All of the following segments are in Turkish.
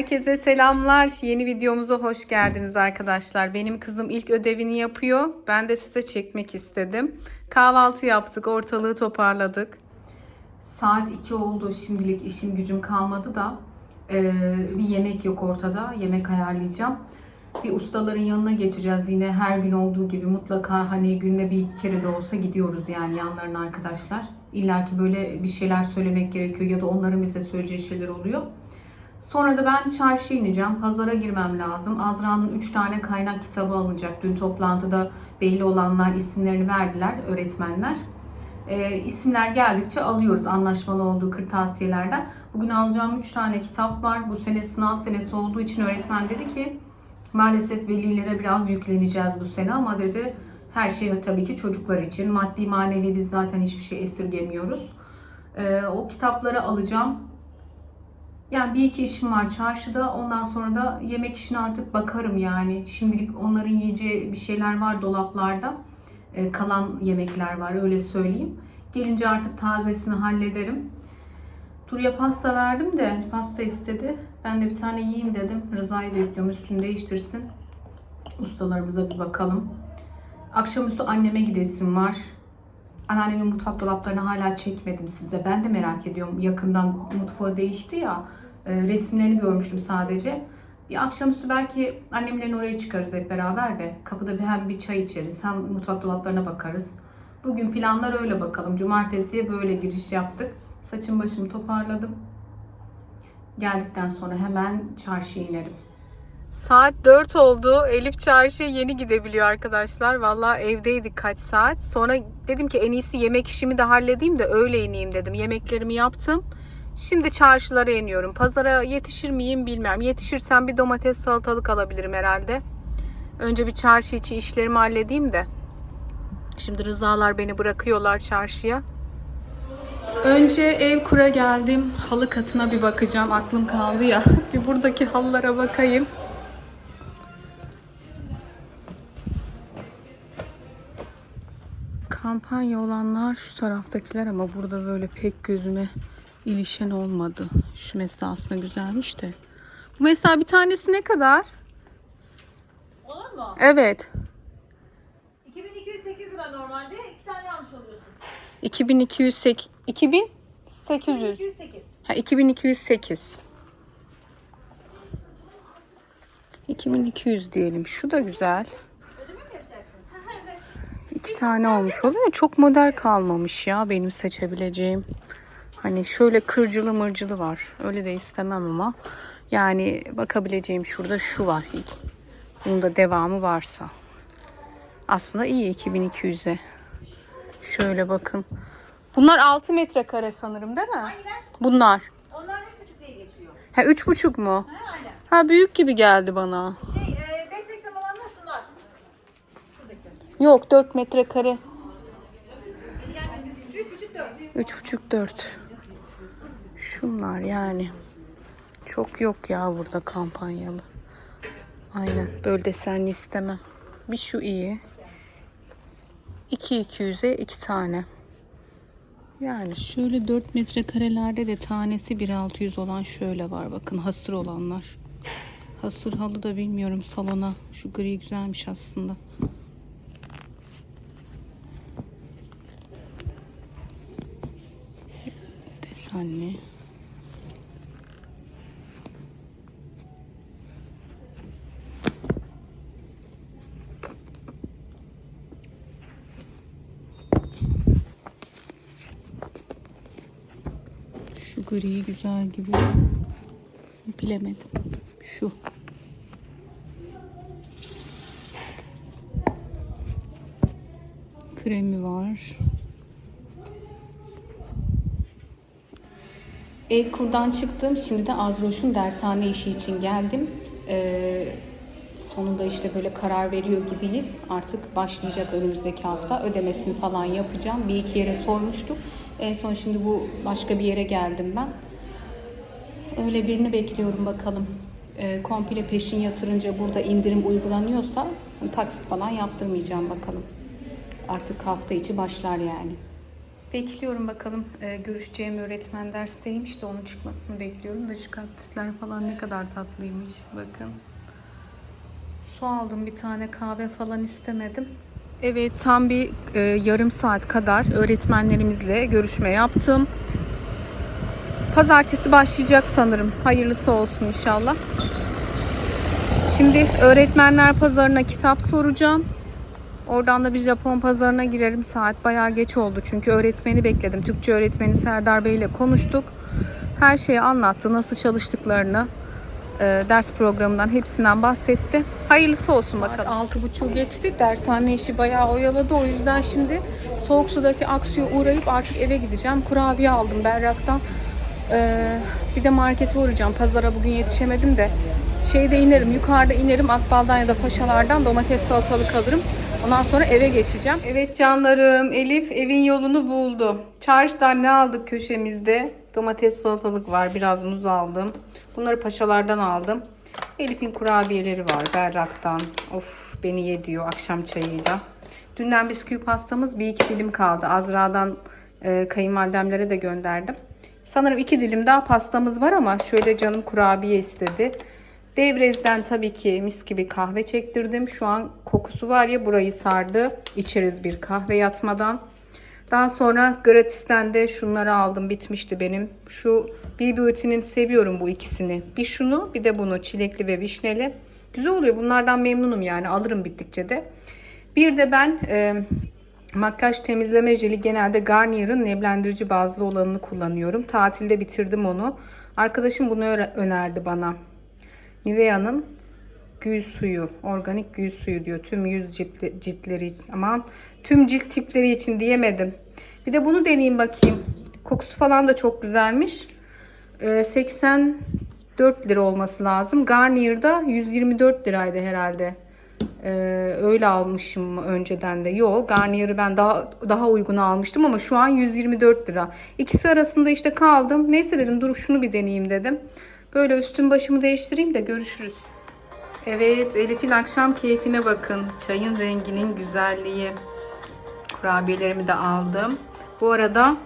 Herkese selamlar. Yeni videomuza hoş geldiniz arkadaşlar. Benim kızım ilk ödevini yapıyor. Ben de size çekmek istedim. Kahvaltı yaptık, ortalığı toparladık. Saat 2 oldu. Şimdilik işim gücüm kalmadı da eee, bir yemek yok ortada. Yemek ayarlayacağım. Bir ustaların yanına geçeceğiz yine her gün olduğu gibi mutlaka hani günde bir kere de olsa gidiyoruz yani yanlarına arkadaşlar. İlla ki böyle bir şeyler söylemek gerekiyor ya da onların bize söyleyeceği şeyler oluyor. Sonra da ben çarşıya ineceğim. Pazara girmem lazım. Azra'nın 3 tane kaynak kitabı alınacak. Dün toplantıda belli olanlar isimlerini verdiler öğretmenler. Ee, isimler geldikçe alıyoruz anlaşmalı olduğu kırtasiyelerden. Bugün alacağım 3 tane kitap var. Bu sene sınav senesi olduğu için öğretmen dedi ki maalesef velilere biraz yükleneceğiz bu sene ama dedi her şey tabii ki çocuklar için. Maddi manevi biz zaten hiçbir şey esirgemiyoruz. Ee, o kitapları alacağım. Yani bir iki işim var çarşıda. Ondan sonra da yemek işine artık bakarım yani. Şimdilik onların yiyeceği bir şeyler var dolaplarda. Ee, kalan yemekler var öyle söyleyeyim. Gelince artık tazesini hallederim. Turya pasta verdim de pasta istedi. Ben de bir tane yiyeyim dedim. Rıza'yı bekliyorum üstünü değiştirsin. Ustalarımıza bir bakalım. Akşamüstü anneme gidesim var. Anneannemin mutfak dolaplarını hala çekmedim size. Ben de merak ediyorum. Yakından mutfağı değişti ya. e, resimlerini görmüştüm sadece. Bir akşamüstü belki annemlerin oraya çıkarız hep beraber de. Kapıda bir hem bir çay içeriz hem mutfak dolaplarına bakarız. Bugün planlar öyle bakalım. Cumartesiye böyle giriş yaptık. Saçım başımı toparladım. Geldikten sonra hemen çarşıya inerim. Saat 4 oldu. Elif çarşıya yeni gidebiliyor arkadaşlar. Valla evdeydik kaç saat. Sonra dedim ki en iyisi yemek işimi de halledeyim de öyle ineyim dedim. Yemeklerimi yaptım. Şimdi çarşılara iniyorum. Pazara yetişir miyim bilmem. Yetişirsem bir domates salatalık alabilirim herhalde. Önce bir çarşı içi işlerimi halledeyim de. Şimdi Rızalar beni bırakıyorlar çarşıya. Önce ev kura geldim. Halı katına bir bakacağım. Aklım kaldı ya. bir buradaki halılara bakayım. Kampanya olanlar şu taraftakiler ama burada böyle pek gözüme ilişen olmadı. Şu mesela aslında güzelmiş de. Bu mesela bir tanesi ne kadar? Olur mu? Evet. 2208 lira normalde. iki tane almış oluyorsun. 2208 2800. 2208. Ha 2208. 2200 diyelim. Şu da güzel. İki tane olmuş oluyor. Çok model kalmamış ya benim seçebileceğim. Hani şöyle kırcılı mırcılı var. Öyle de istemem ama. Yani bakabileceğim şurada şu var ilk. Bunun da devamı varsa. Aslında iyi 2200'e. Şöyle bakın. Bunlar 6 metrekare sanırım değil mi? Hangiler? Bunlar. Onlar 3,5 diye geçiyor. Ha 3,5 mu? Ha, aynen. Ha büyük gibi geldi bana. Şey, e, 580 olanlar şunlar. Şuradakiler. Yok 4 metrekare. Yani 3,5 4. Üç buçuk dört. Şunlar yani. Çok yok ya burada kampanyalı. Aynen. Böyle desenli istemem. Bir şu iyi. 2 200'e iki tane. Yani şöyle 4 metrekarelerde de tanesi 1600 olan şöyle var. Bakın hasır olanlar. Hasır halı da bilmiyorum salona. Şu gri güzelmiş aslında. Desenli. Şu gri güzel gibi. Bilemedim. Şu. Kremi var. Ev kurdan çıktım. Şimdi de Azroş'un dershane işi için geldim. Ee, sonunda işte böyle karar veriyor gibiyiz. Artık başlayacak önümüzdeki hafta. Ödemesini falan yapacağım. Bir iki yere sormuştuk. En son şimdi bu başka bir yere geldim ben. Öyle birini bekliyorum bakalım. Ee, komple peşin yatırınca burada indirim uygulanıyorsa taksit falan yaptırmayacağım bakalım. Artık hafta içi başlar yani. Bekliyorum bakalım. Ee, görüşeceğim öğretmen dersteymiş de onun çıkmasını bekliyorum da şu kaktüsler falan ne kadar tatlıymış. Bakın. Su aldım bir tane kahve falan istemedim. Evet tam bir e, yarım saat kadar öğretmenlerimizle görüşme yaptım. Pazartesi başlayacak sanırım. Hayırlısı olsun inşallah. Şimdi öğretmenler pazarına kitap soracağım. Oradan da bir Japon pazarına girerim. Saat bayağı geç oldu çünkü öğretmeni bekledim. Türkçe öğretmeni Serdar Bey ile konuştuk. Her şeyi anlattı. Nasıl çalıştıklarını, e, ders programından hepsinden bahsetti. Hayırlısı olsun bakalım. Altı buçuğu geçti. Dershane işi bayağı oyaladı. O yüzden şimdi soğuk sudaki Aksu'ya uğrayıp artık eve gideceğim. Kurabiye aldım Berrak'tan. Ee, bir de markete uğrayacağım. Pazara bugün yetişemedim de. Şeyde inerim, yukarıda inerim. Akbal'dan ya da Paşalar'dan domates salatalık alırım. Ondan sonra eve geçeceğim. Evet canlarım, Elif evin yolunu buldu. Çarşıdan ne aldık köşemizde? Domates salatalık var, biraz muz aldım. Bunları Paşalar'dan aldım. Elif'in kurabiyeleri var Berrak'tan. Of beni yediyor akşam çayıyla. Dünden bisküvi pastamız bir iki dilim kaldı. Azra'dan e, kayınvalidemlere de gönderdim. Sanırım iki dilim daha pastamız var ama şöyle canım kurabiye istedi. Devrez'den tabii ki mis gibi kahve çektirdim. Şu an kokusu var ya burayı sardı. İçeriz bir kahve yatmadan. Daha sonra gratisten de şunları aldım. Bitmişti benim. Şu B Beauty'nin seviyorum bu ikisini. Bir şunu bir de bunu çilekli ve vişneli. Güzel oluyor. Bunlardan memnunum yani. Alırım bittikçe de. Bir de ben e, makyaj temizleme jeli genelde Garnier'ın nemlendirici bazlı olanını kullanıyorum. Tatilde bitirdim onu. Arkadaşım bunu önerdi bana. Nivea'nın gül suyu, organik gül suyu diyor. Tüm yüz ciltleri için. Aman tüm cilt tipleri için diyemedim. Bir de bunu deneyeyim bakayım. Kokusu falan da çok güzelmiş. Ee, 84 lira olması lazım. Garnier'da 124 liraydı herhalde. Ee, öyle almışım önceden de. Yok Garnier'ı ben daha daha uygun almıştım ama şu an 124 lira. İkisi arasında işte kaldım. Neyse dedim dur şunu bir deneyeyim dedim. Böyle üstüm başımı değiştireyim de görüşürüz. Evet Elif'in akşam keyfine bakın. Çayın renginin güzelliği. Kurabiyelerimi de aldım. Bu arada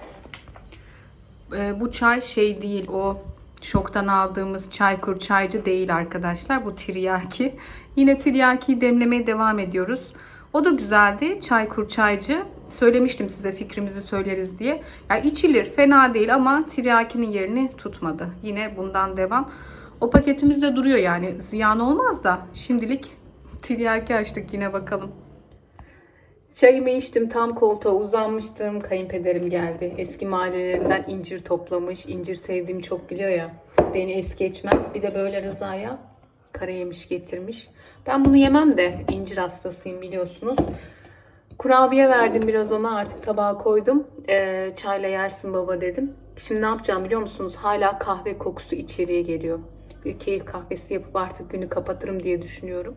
e, bu çay şey değil o şoktan aldığımız çaykur çaycı değil arkadaşlar. Bu tiryaki. Yine tiryakiyi demlemeye devam ediyoruz. O da güzeldi. Çaykur çaycı. Söylemiştim size fikrimizi söyleriz diye. Ya içilir fena değil ama tiryakinin yerini tutmadı. Yine bundan devam. O paketimiz de duruyor yani ziyan olmaz da şimdilik tiryaki açtık yine bakalım. Çayımı içtim tam koltuğa uzanmıştım. Kayınpederim geldi. Eski mahallelerinden incir toplamış. İncir sevdiğimi çok biliyor ya. Beni es geçmez. Bir de böyle Rıza'ya kara yemiş getirmiş. Ben bunu yemem de incir hastasıyım biliyorsunuz. Kurabiye verdim biraz ona artık tabağa koydum. Ee, çayla yersin baba dedim. Şimdi ne yapacağım biliyor musunuz? Hala kahve kokusu içeriye geliyor. Bir keyif kahvesi yapıp artık günü kapatırım diye düşünüyorum.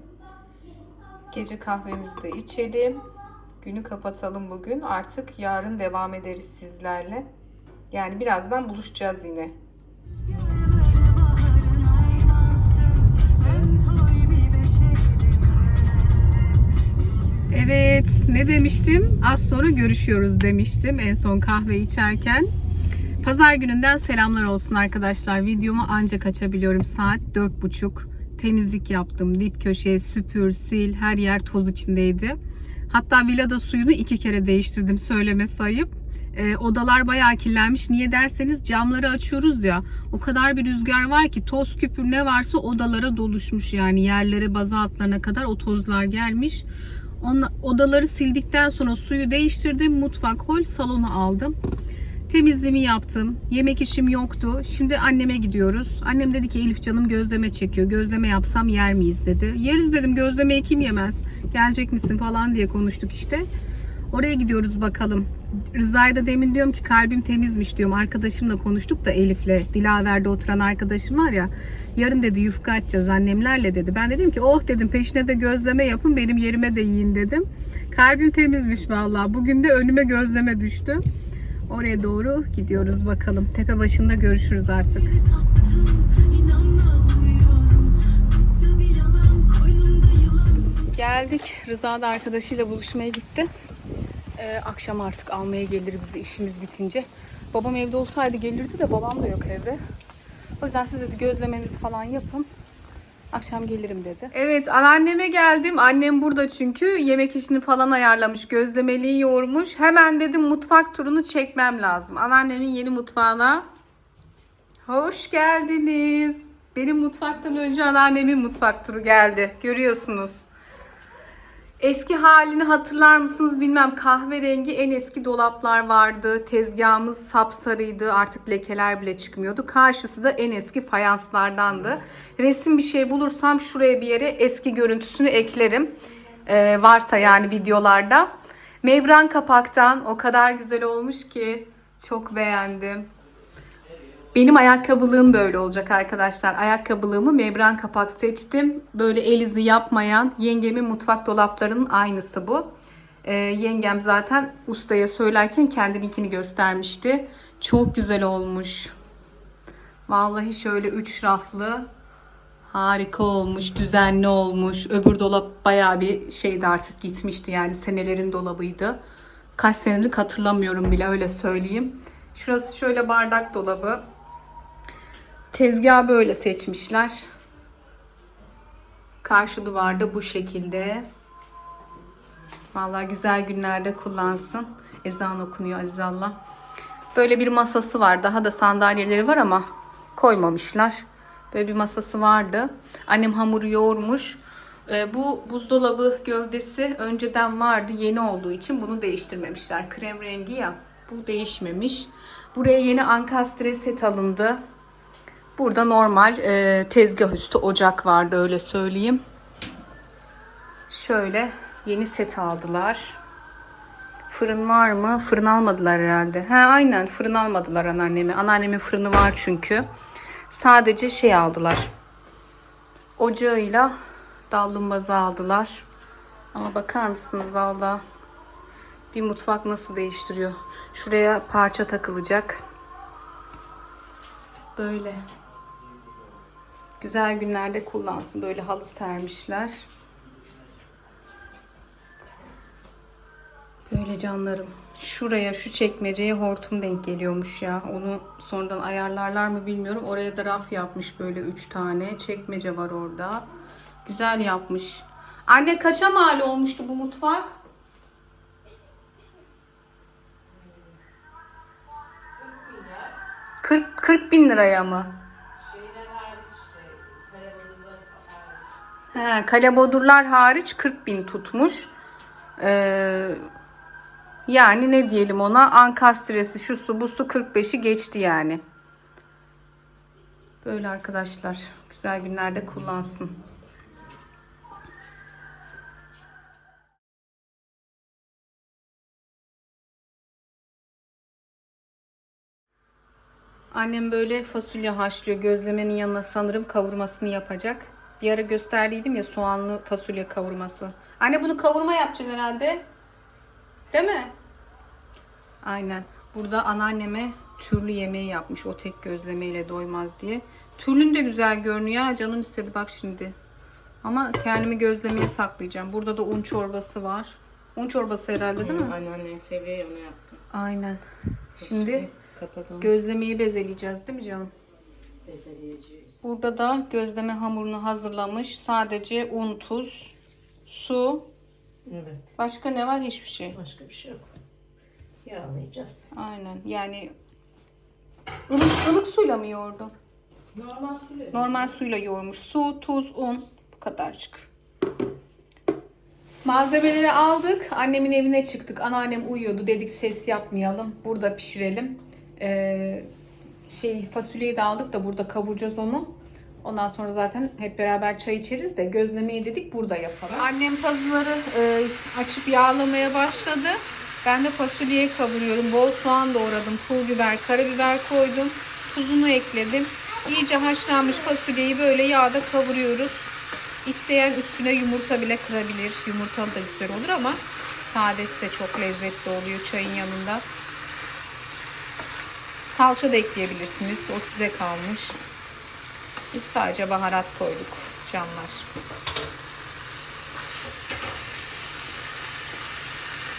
Gece kahvemizi de içelim. Günü kapatalım bugün. Artık yarın devam ederiz sizlerle. Yani birazdan buluşacağız yine. Evet, ne demiştim? Az sonra görüşüyoruz demiştim en son kahve içerken. Pazar gününden selamlar olsun arkadaşlar. Videomu ancak açabiliyorum. Saat 4.30. Temizlik yaptım. Dip köşe, süpür, sil. Her yer toz içindeydi. Hatta villada suyunu iki kere değiştirdim söyleme sayıp. Ee, odalar bayağı kirlenmiş. Niye derseniz camları açıyoruz ya. O kadar bir rüzgar var ki toz küpür ne varsa odalara doluşmuş yani. Yerlere baza altlarına kadar o tozlar gelmiş. Onla, odaları sildikten sonra suyu değiştirdim. Mutfak, hol, salonu aldım. Temizliğimi yaptım. Yemek işim yoktu. Şimdi anneme gidiyoruz. Annem dedi ki Elif canım gözleme çekiyor. Gözleme yapsam yer miyiz dedi. Yeriz dedim gözlemeyi kim yemez. Gelecek misin falan diye konuştuk işte. Oraya gidiyoruz bakalım. Rıza'ya da demin diyorum ki kalbim temizmiş diyorum. Arkadaşımla konuştuk da Elif'le. Dilaver'de oturan arkadaşım var ya. Yarın dedi yufka açacağız annemlerle dedi. Ben dedim ki oh dedim peşine de gözleme yapın benim yerime de yiyin dedim. Kalbim temizmiş vallahi. Bugün de önüme gözleme düştü. Oraya doğru gidiyoruz bakalım. Tepe başında görüşürüz artık. Geldik. Rıza da arkadaşıyla buluşmaya gitti. Ee, akşam artık almaya gelir bizi işimiz bitince. Babam evde olsaydı gelirdi de babam da yok evde. O yüzden siz dedi gözlemenizi falan yapın. Akşam gelirim dedi. Evet anneanneme geldim. Annem burada çünkü yemek işini falan ayarlamış. Gözlemeliği yoğurmuş. Hemen dedim mutfak turunu çekmem lazım. Anneannemin yeni mutfağına. Hoş geldiniz. Benim mutfaktan önce anneannemin mutfak turu geldi. Görüyorsunuz. Eski halini hatırlar mısınız bilmem kahverengi en eski dolaplar vardı. Tezgahımız sapsarıydı artık lekeler bile çıkmıyordu. Karşısı da en eski fayanslardandı. Resim bir şey bulursam şuraya bir yere eski görüntüsünü eklerim. Ee, varsa yani videolarda. Membran kapaktan o kadar güzel olmuş ki çok beğendim. Benim ayakkabılığım böyle olacak arkadaşlar. Ayakkabılığımı membran kapak seçtim. Böyle el izi yapmayan yengemin mutfak dolaplarının aynısı bu. Ee, yengem zaten ustaya söylerken kendininkini göstermişti. Çok güzel olmuş. Vallahi şöyle üç raflı harika olmuş, düzenli olmuş. Öbür dolap bayağı bir şeydi artık gitmişti yani senelerin dolabıydı. Kaç senelik hatırlamıyorum bile öyle söyleyeyim. Şurası şöyle bardak dolabı. Tezgahı böyle seçmişler. Karşı duvarda bu şekilde. Vallahi güzel günlerde kullansın. Ezan okunuyor Azizallah. Böyle bir masası var. Daha da sandalyeleri var ama koymamışlar. Böyle bir masası vardı. Annem hamuru yoğurmuş. Ee, bu buzdolabı gövdesi önceden vardı. Yeni olduğu için bunu değiştirmemişler. Krem rengi ya. Bu değişmemiş. Buraya yeni ankastre set alındı. Burada normal e, tezgah üstü ocak vardı öyle söyleyeyim. Şöyle yeni set aldılar. Fırın var mı? Fırın almadılar herhalde. He aynen fırın almadılar anneanneme. Anneannemin fırını var çünkü. Sadece şey aldılar. Ocağıyla dallumbazı aldılar. Ama bakar mısınız valla bir mutfak nasıl değiştiriyor. Şuraya parça takılacak. Böyle. Güzel günlerde kullansın. Böyle halı sermişler. Böyle canlarım. Şuraya şu çekmeceye hortum denk geliyormuş ya. Onu sonradan ayarlarlar mı bilmiyorum. Oraya da raf yapmış böyle 3 tane. Çekmece var orada. Güzel yapmış. Anne kaça mal olmuştu bu mutfak? Kırk 40 bin liraya mı? He, kalebodurlar hariç 40 bin tutmuş. Ee, yani ne diyelim ona ankastresi şu su bu su 45'i geçti yani. Böyle arkadaşlar. Güzel günlerde kullansın. Annem böyle fasulye haşlıyor. Gözlemenin yanına sanırım kavurmasını yapacak. Bir ara gösterdiydim ya soğanlı fasulye kavurması. Anne bunu kavurma yapacaksın herhalde. Değil mi? Aynen. Burada anneanneme türlü yemeği yapmış. O tek gözlemeyle doymaz diye. Türlün de güzel görünüyor. Canım istedi bak şimdi. Ama kendimi gözlemeye saklayacağım. Burada da un çorbası var. Un çorbası herhalde değil mi? Anneannem seviyor onu yaptım. Aynen. Şimdi Kapatalım. gözlemeyi bezeleyeceğiz değil mi canım? Bezeleyeceğiz. Burada da gözleme hamurunu hazırlamış. Sadece un, tuz, su. Evet. Başka ne var? Hiçbir şey. Başka bir şey yok. Yağlayacağız. Aynen. Yani ılık, ılık suyla mı yoğurdu? Normal sürüyor. Normal suyla yoğurmuş. Su, tuz, un. Bu kadarcık. Malzemeleri aldık. Annemin evine çıktık. Anneannem uyuyordu. Dedik ses yapmayalım. Burada pişirelim. Ee, şey fasulyeyi de aldık da burada kavuracağız onu. Ondan sonra zaten hep beraber çay içeriz de gözlemeyi dedik burada yapalım. Annem pazıları e, açıp yağlamaya başladı. Ben de fasulyeyi kavuruyorum. Bol soğan doğradım. Pul biber, karabiber koydum. Tuzunu ekledim. İyice haşlanmış fasulyeyi böyle yağda kavuruyoruz. İsteyen üstüne yumurta bile kırabilir. Yumurtalı da güzel olur ama sadesi de çok lezzetli oluyor çayın yanında. Salça da ekleyebilirsiniz. O size kalmış. Biz sadece baharat koyduk canlar.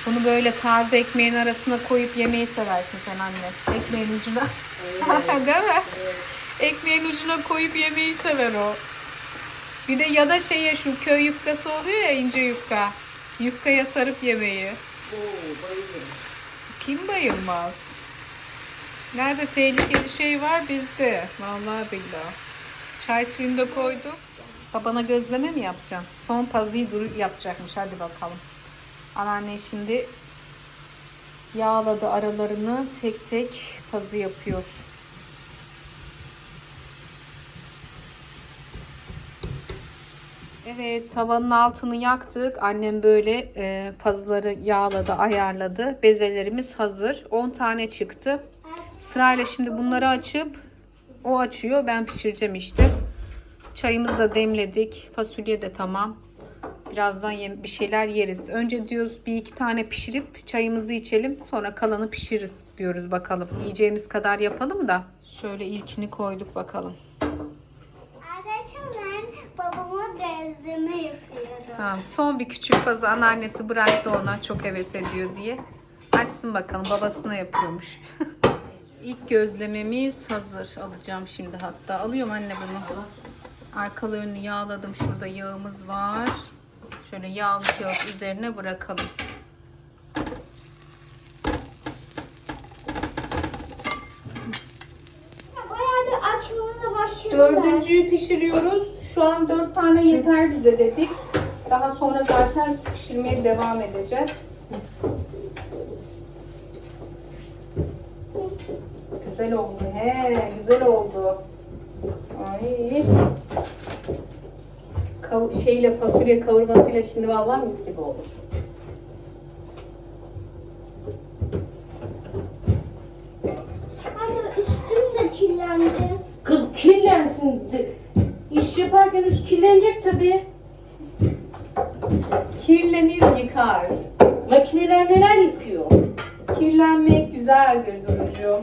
Bunu böyle taze ekmeğin arasına koyup yemeyi seversin sen anne. Ekmeğin ucuna. Değil mi? Ekmeğin ucuna koyup yemeyi sever o. Bir de ya da şeye şu köy yufkası oluyor ya ince yufka. Yufkaya sarıp yemeyi. Oo bayılırım. Kim bayılmaz? Nerede tehlikeli şey var bizde. Vallahi billahi. Çay suyunu da koyduk. Babana gözleme mi yapacağım? Son pazıyı duru yapacakmış. Hadi bakalım. Anneanne şimdi yağladı aralarını. Tek tek pazı yapıyor. Evet tavanın altını yaktık. Annem böyle e, pazıları yağladı, ayarladı. Bezelerimiz hazır. 10 tane çıktı. Sırayla şimdi bunları açıp o açıyor. Ben pişireceğim işte. Çayımızı da demledik. Fasulye de tamam. Birazdan bir şeyler yeriz. Önce diyoruz bir iki tane pişirip çayımızı içelim. Sonra kalanı pişiririz diyoruz bakalım. Yiyeceğimiz kadar yapalım da. Şöyle ilkini koyduk bakalım. Arkadaşlar ben babama benzeme yapıyorum. Tamam, son bir küçük pazı anneannesi bıraktı ona çok heves ediyor diye. Açsın bakalım babasına yapıyormuş. İlk gözlememiz hazır. Alacağım şimdi hatta. Alıyorum anne bunu. Arkalı önlü yağladım. Şurada yağımız var. Şöyle yağlı kağıt üzerine bırakalım. Dördüncüyü pişiriyoruz. Şu an dört tane yeter bize dedik. Daha sonra zaten pişirmeye devam edeceğiz. Güzel oldu. He, güzel oldu. Ay. Kav- şeyle fasulye kavurmasıyla şimdi vallahi mis gibi olur. Anne üstüm de kirlendi. Kız kirlensin. de- İş yaparken üst kirlenecek tabii. Kirlenir yıkar. Makineler neler yıkıyor? Kirlenmek güzeldir Durucuğum.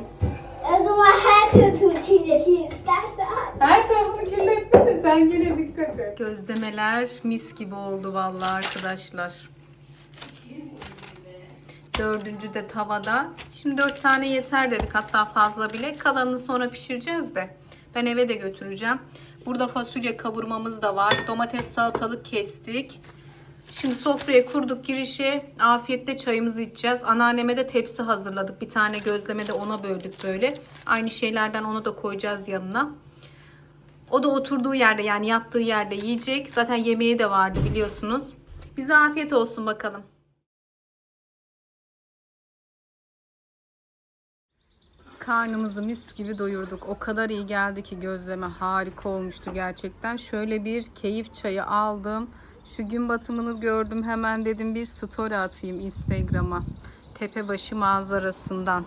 O zaman her tarafımı kirleteyim istersen. Her tarafını kirletme de sen yine dikkat et. Gözlemeler mis gibi oldu vallahi arkadaşlar. Dördüncü de tavada. Şimdi dört tane yeter dedik hatta fazla bile. Kalanını sonra pişireceğiz de. Ben eve de götüreceğim. Burada fasulye kavurmamız da var. Domates salatalık kestik. Şimdi sofraya kurduk girişe. Afiyetle çayımızı içeceğiz. Anneanneme de tepsi hazırladık. Bir tane gözleme de ona böldük böyle. Aynı şeylerden ona da koyacağız yanına. O da oturduğu yerde yani yattığı yerde yiyecek. Zaten yemeği de vardı biliyorsunuz. Bize afiyet olsun bakalım. Karnımızı mis gibi doyurduk. O kadar iyi geldi ki gözleme harika olmuştu gerçekten. Şöyle bir keyif çayı aldım. Şu gün batımını gördüm. Hemen dedim bir story atayım Instagram'a. Tepebaşı manzarasından.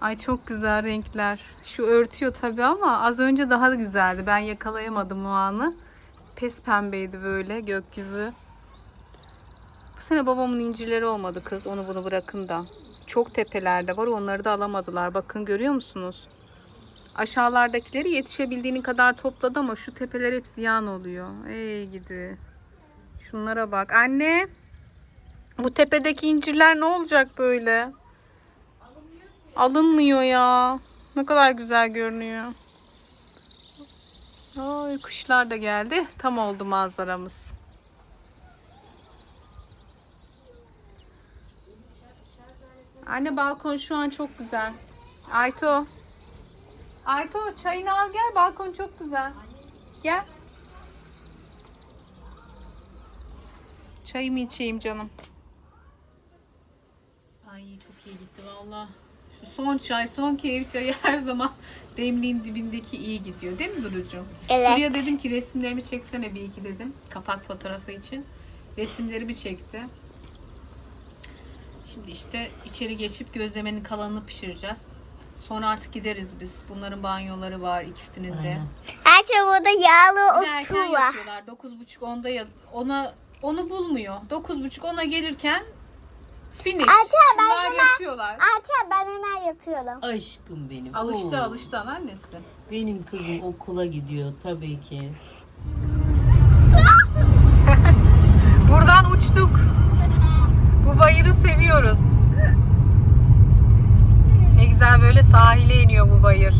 Ay çok güzel renkler. Şu örtüyor tabii ama az önce daha da güzeldi. Ben yakalayamadım o anı. Pes pembeydi böyle gökyüzü. Bu sene babamın incileri olmadı kız. Onu bunu bırakın da. Çok tepelerde var. Onları da alamadılar. Bakın görüyor musunuz? Aşağılardakileri yetişebildiğini kadar topladı ama şu tepeler hep ziyan oluyor. Ey gidi. Şunlara bak. Anne. Bu tepedeki incirler ne olacak böyle? Alınmıyor ya. Ne kadar güzel görünüyor. Ay kuşlar da geldi. Tam oldu manzaramız. Anne balkon şu an çok güzel. Ayto. Ayto çayını al gel. Balkon çok güzel. Gel. Çayımı içeyim canım. Ay çok iyi gitti valla. Son çay, son keyif çayı her zaman demliğin dibindeki iyi gidiyor. Değil mi Duru'cum? Evet. Duru'ya dedim ki resimlerimi çeksene bir iki dedim. Kapak fotoğrafı için. Resimlerimi çekti. Şimdi işte içeri geçip gözlemenin kalanını pişireceğiz. Sonra artık gideriz biz. Bunların banyoları var ikisinin de. Her şey burada yağlı Bir de erken otu var. yatıyorlar. 9.30 onda ya ona onu bulmuyor. 9.30 ona gelirken Finish. Ayça, ben Bunlar hemen- yapıyorlar. Ayça ben hemen yatıyorum. Aşkım benim. Alıştı Oo. alıştı anneannesi. Benim kızım okula gidiyor tabii ki. Buradan uçtuk. Bu bayırı seviyoruz. Ne güzel böyle sahile iniyor bu bayır.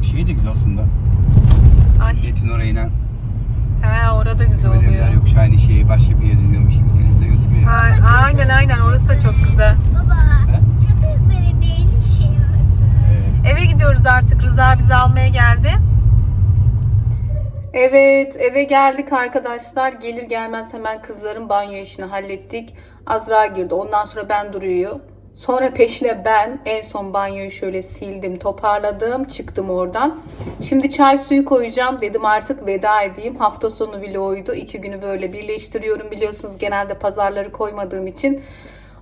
Bir Şey de güzel aslında. Ay. Milletin orayına He orada güzel oluyor. evler yok. Aynı şeyi başka bir yere dinliyormuş gibi Ha, aynen aynen orası da çok güzel. Baba çok hızlı benim şey. Eve gidiyoruz artık. Rıza bizi almaya geldi. Evet, eve geldik arkadaşlar. Gelir gelmez hemen kızların banyo işini hallettik. Azra girdi. Ondan sonra ben duruyor. Sonra peşine ben en son banyoyu şöyle sildim, toparladım, çıktım oradan. Şimdi çay suyu koyacağım. Dedim artık veda edeyim. Hafta sonu vloguydu. İki günü böyle birleştiriyorum biliyorsunuz. Genelde pazarları koymadığım için.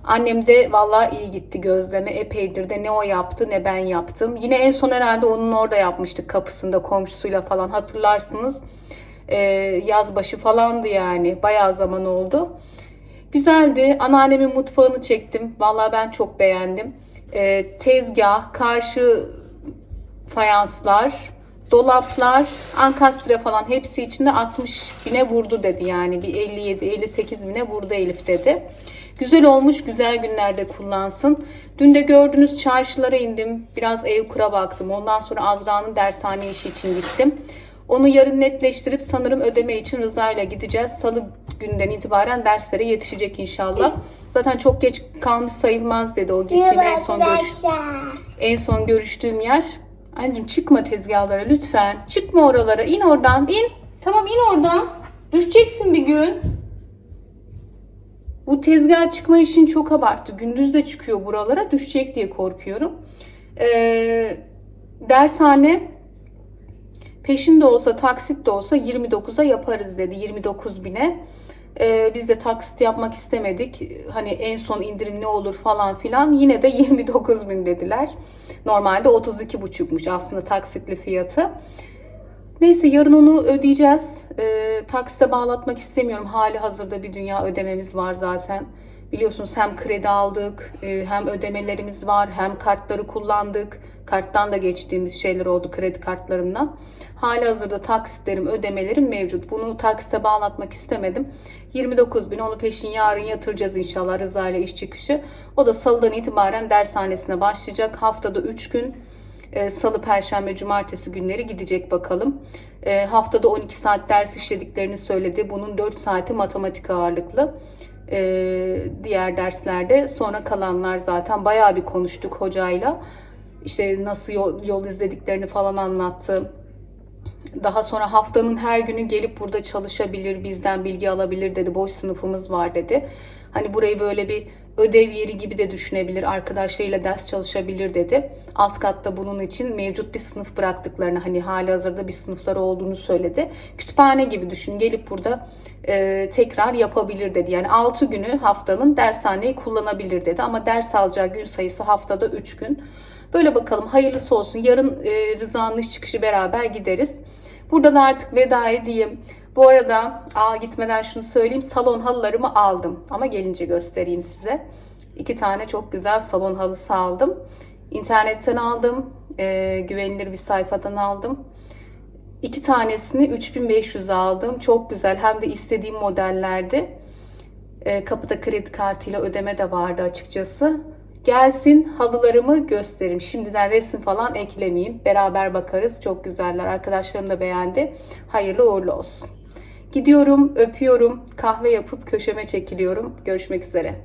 Annem de vallahi iyi gitti gözleme. Epeydir de ne o yaptı ne ben yaptım. Yine en son herhalde onun orada yapmıştık kapısında komşusuyla falan hatırlarsınız. Ee, yaz başı falandı yani. Bayağı zaman oldu. Güzeldi. Anneannemin mutfağını çektim. Vallahi ben çok beğendim. Ee, tezgah, karşı fayanslar, dolaplar, ankastre falan hepsi içinde 60 bine vurdu dedi yani. Bir 57-58 bine vurdu Elif dedi. Güzel olmuş, güzel günlerde kullansın. Dün de gördünüz çarşılara indim. Biraz ev kura baktım. Ondan sonra Azra'nın dershane işi için gittim. Onu yarın netleştirip sanırım ödeme için Rıza ile gideceğiz. Salı günden itibaren derslere yetişecek inşallah. Zaten çok geç kalmış sayılmaz dedi o gittiğim en son görüş en son görüştüğüm yer. Anneciğim çıkma tezgahlara lütfen. Çıkma oralara. İn oradan. İn. Tamam in oradan. Düşeceksin bir gün. Bu tezgah çıkma işini çok abarttı. Gündüz de çıkıyor buralara. Düşecek diye korkuyorum. Ee, dershane peşin de olsa taksit de olsa 29'a yaparız dedi. 29 bine. Ee, biz de taksit yapmak istemedik. Hani en son indirim ne olur falan filan. Yine de 29 bin dediler. Normalde 32,5'muş aslında taksitli fiyatı. Neyse yarın onu ödeyeceğiz. Ee, taksite bağlatmak istemiyorum. Hali hazırda bir dünya ödememiz var zaten. Biliyorsunuz hem kredi aldık, e, hem ödemelerimiz var, hem kartları kullandık. Karttan da geçtiğimiz şeyler oldu kredi kartlarından. Hali hazırda taksitlerim, ödemelerim mevcut. Bunu taksite bağlatmak istemedim. 29 bin onu peşin yarın yatıracağız inşallah Rıza ile iş çıkışı. O da salıdan itibaren dershanesine başlayacak. Haftada 3 gün e, Salı, Perşembe, Cumartesi günleri gidecek bakalım. E, haftada 12 saat ders işlediklerini söyledi. Bunun 4 saati matematik ağırlıklı. E, diğer derslerde sonra kalanlar zaten bayağı bir konuştuk hocayla. İşte nasıl yol, yol izlediklerini falan anlattı. Daha sonra haftanın her günü gelip burada çalışabilir, bizden bilgi alabilir dedi. Boş sınıfımız var dedi. Hani burayı böyle bir ödev yeri gibi de düşünebilir, arkadaşlarıyla ders çalışabilir dedi. Alt katta bunun için mevcut bir sınıf bıraktıklarını, hani hali hazırda bir sınıfları olduğunu söyledi. Kütüphane gibi düşün, gelip burada e, tekrar yapabilir dedi. Yani 6 günü haftanın dershaneyi kullanabilir dedi. Ama ders alacağı gün sayısı haftada 3 gün. Böyle bakalım hayırlısı olsun. Yarın e, Rıza'nın iş çıkışı beraber gideriz. Burada da artık veda edeyim. Bu arada aa, gitmeden şunu söyleyeyim. Salon halılarımı aldım. Ama gelince göstereyim size. İki tane çok güzel salon halısı aldım. İnternetten aldım. E, güvenilir bir sayfadan aldım. İki tanesini 3500 aldım. Çok güzel. Hem de istediğim modellerdi. E, kapıda kredi kartıyla ödeme de vardı açıkçası. Gelsin halılarımı göstereyim. Şimdiden resim falan eklemeyeyim. Beraber bakarız. Çok güzeller. Arkadaşlarım da beğendi. Hayırlı uğurlu olsun. Gidiyorum, öpüyorum. Kahve yapıp köşeme çekiliyorum. Görüşmek üzere.